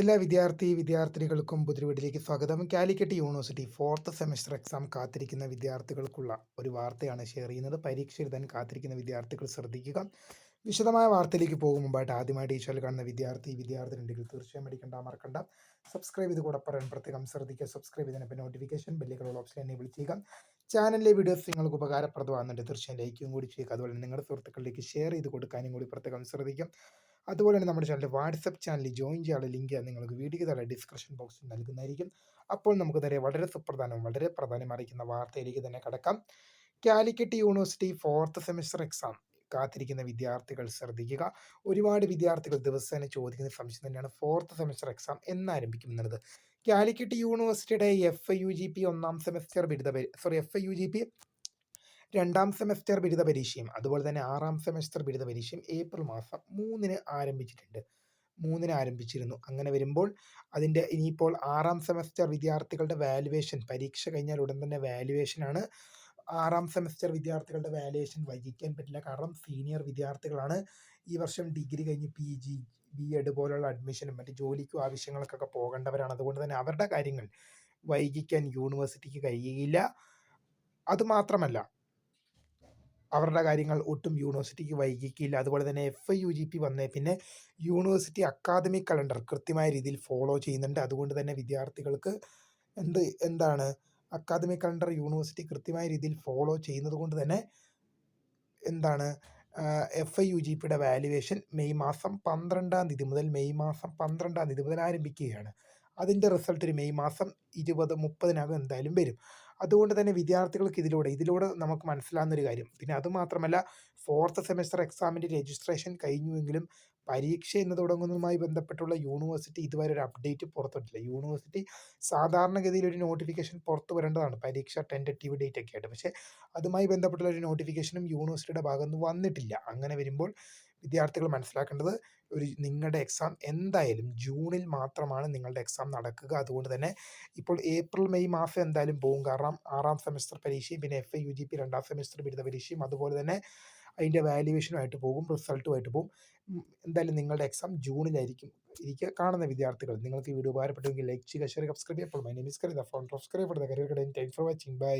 എല്ലാ വിദ്യാർത്ഥി വിദ്യാർത്ഥിനികൾക്കും പുതിയ സ്വാഗതം. Calicut university fourth semester exam കാത്തിരിക്കുന്ന വിദ്യാർത്ഥികൾക്കുള്ള ഒരു വാർത്തയാണ് ഷെയർ ചെയ്യുന്നത്. പരീക്ഷ എഴുതാൻ കാത്തിരിക്കുന്ന വിദ്യാർത്ഥികൾ ശ്രദ്ധിക്കുക. വിശദമായ വാർത്തയിലേക്ക് പോകും. മുമ്പായിട്ട് ആദ്യമായിട്ട് ഈ ചാനൽ കാണുന്ന വിദ്യാർത്ഥി വിദ്യാർത്ഥിനി ഉണ്ടെങ്കിൽ തീർച്ചയായും അടിക്കണ്ട മറക്കണ്ട. സബ്സ്ക്രൈബ് ചെയ്ത് കൂടെ പറയാൻ പ്രത്യേകം ശ്രദ്ധിക്കുക. സബ്സ്ക്രൈബ് ചെയ്തതിനൊപ്പം നോട്ടിഫിക്കേഷൻ ബെല്ലുകളുള്ള ഓപ്ഷൻ എന്നെ ചെയ്യുക. ചാനലിലെ വീഡിയോസ് നിങ്ങൾക്ക് ഉപകാരപ്രദമാകുന്നുണ്ട്. തീർച്ചയായും ലൈക്കും കൂടി ചെയ്യുക. അതുപോലെ നിങ്ങളുടെ സുഹൃത്തുക്കളിലേക്ക് ഷെയർ ചെയ്ത് കൊടുക്കാനും കൂടി പ്രത്യേകം ശ്രദ്ധിക്കാം അതുപോലെ തന്നെ നമ്മുടെ ചാനൽ വാട്സപ്പ് ചാനലിൽ ജോയിൻ ചെയ്യാനുള്ള ലിങ്ക് നിങ്ങൾക്ക് വീഡിയോ താഴെ ഡിസ്ക്രിപ്ഷൻ ബോക്സിൽ നൽകുന്നതായിരിക്കും. അപ്പോൾ നമുക്ക് നേരെ വളരെ സുപ്രധാനവും വളരെ പ്രധാനം അറിയിക്കുന്ന വാർത്തയിലേക്ക് തന്നെ കടക്കാം. Calicut university fourth semester exam കാത്തിരിക്കുന്ന വിദ്യാർത്ഥികൾ ശ്രദ്ധിക്കുക. ഒരുപാട് വിദ്യാർത്ഥികൾ ദിവസേന ചോദിക്കുന്ന സംശയം തന്നെയാണ് ഫോർത്ത് സെമിസ്റ്റർ എക്സാം എന്നാരംഭിക്കും കാലിക്കറ്റ് യൂണിവേഴ്സിറ്റിയുടെ എഫ് യു ജി പി ഒന്നാം സെമിസ്റ്റർ ബിരുദ sorry F U G P രണ്ടാം സെമസ്റ്റർ ബിരുദ പരീക്ഷയും അതുപോലെ തന്നെ ആറാം സെമസ്റ്റർ ബിരുദ പരീക്ഷയും ഏപ്രിൽ മാസം മൂന്നിന് ആരംഭിച്ചിട്ടുണ്ട്. മൂന്നിന് ആരംഭിച്ചിരുന്നു. അങ്ങനെ വരുമ്പോൾ അതിന്റെ ഇനിയിപ്പോൾ ആറാം സെമസ്റ്റർ വിദ്യാർത്ഥികളുടെ വാലുവേഷൻ പരീക്ഷ കഴിഞ്ഞാൽ ഉടൻ തന്നെ വാലുവേഷനാണ് ആറാം സെമസ്റ്റർ വിദ്യാർത്ഥികളുടെ വാലുവേഷൻ വൈകിക്കാൻ പറ്റില്ല. കാരണം സീനിയർ വിദ്യാർത്ഥികളാണ് ഈ വർഷം ഡിഗ്രി കഴിഞ്ഞ് പി ജി ബി എഡ് പോലുള്ള അഡ്മിഷനും മറ്റ് ജോലിക്കും ആവശ്യങ്ങൾക്കൊക്കെ പോകേണ്ടവരാണ്. അതുകൊണ്ട് തന്നെ അവരുടെ കാര്യങ്ങൾ വൈകിക്കാൻ യൂണിവേഴ്സിറ്റിക്ക് കഴിയുകയില്ല. അതുമാത്രമല്ല അവരുടെ കാര്യങ്ങൾ ഒട്ടും യൂണിവേഴ്സിറ്റിക്ക് വൈകിക്കില്ല. അതുപോലെ തന്നെ F I U G P വന്നേ പിന്നെ യൂണിവേഴ്സിറ്റി അക്കാദമിക് കലണ്ടർ കൃത്യമായ രീതിയിൽ ഫോളോ ചെയ്യുന്നുണ്ട്. അതുകൊണ്ട് തന്നെ വിദ്യാർത്ഥികൾക്ക് എന്ത് എന്താണ് അക്കാദമിക് കലണ്ടർ യൂണിവേഴ്സിറ്റി കൃത്യമായ രീതിയിൽ ഫോളോ ചെയ്യുന്നത് കൊണ്ട് തന്നെ എന്താണ് എഫ് ഐ യു ജി പിയുടെ വാല്യുവേഷൻ മെയ് മാസം പന്ത്രണ്ടാം തീയതി മുതൽ മെയ് മാസം പന്ത്രണ്ടാം തീയതി മുതൽ ആരംഭിക്കുകയാണ്. അതിന്റെ റിസൾട്ട് മെയ് മാസം ഇരുപത് മുപ്പതിനകം എന്തായാലും വരും. അതുകൊണ്ട് തന്നെ വിദ്യാർത്ഥികൾക്ക് ഇതിലൂടെ ഇതിലൂടെ നമുക്ക് മനസ്സിലാകുന്ന ഒരു കാര്യം. പിന്നെ അതുമാത്രമല്ല ഫോർത്ത് സെമസ്റ്റർ എക്സാമിന്റെ രജിസ്ട്രേഷൻ കഴിഞ്ഞുവെങ്കിലും പരീക്ഷ എന്ന് തുടങ്ങുന്നതുമായി ബന്ധപ്പെട്ടുള്ള യൂണിവേഴ്സിറ്റി ഇതുവരെ ഒരു അപ്ഡേറ്റ് പുറത്തുവിട്ടില്ല. യൂണിവേഴ്സിറ്റി സാധാരണഗതിയിൽ ഒരു നോട്ടിഫിക്കേഷൻ പുറത്തു വരേണ്ടതാണ്. പരീക്ഷ ടെന്റേറ്റീവ് ഡേറ്റ് ഒക്കെ ആയിട്ട്. പക്ഷേ അതുമായി ബന്ധപ്പെട്ടുള്ള ഒരു നോട്ടിഫിക്കേഷനും യൂണിവേഴ്സിറ്റിയുടെ ഭാഗത്ത് വന്നിട്ടില്ല. അങ്ങനെ വരുമ്പോൾ വിദ്യാർത്ഥികൾ മനസ്സിലാക്കേണ്ടത് ഒരു നിങ്ങളുടെ എക്സാം എന്തായാലും ജൂണിൽ മാത്രമാണ് നിങ്ങളുടെ എക്സാം നടക്കുക. അതുകൊണ്ട് തന്നെ ഇപ്പോൾ ഏപ്രിൽ മെയ് മാസം എന്തായാലും പോകും കാരണം ആറാം സെമസ്റ്റർ പരീക്ഷയും പിന്നെ F A U G P രണ്ടാം സെമസ്റ്റർ ബിരുദ പരീക്ഷയും അതുപോലെ തന്നെ അതിന്റെ വാല്യുവേഷനുമായിട്ട് പോകും റിസൾട്ടുമായിട്ട് പോകും. എന്തായാലും നിങ്ങളുടെ എക്സാം ജൂണിലായിരിക്കും. ഇരിക്കുക കാണുന്ന വിദ്യാർത്ഥികൾ നിങ്ങൾക്ക് ഈ വീഡിയോ ഉപകാരപ്പെട്ടുവെങ്കിൽ ലൈക്ക് ചെയ്യുക ഷെയർ സബ്സ്ക്രൈബ് ചെയ്യുക. My name is Karitha phone subscribe for the career time for watching bye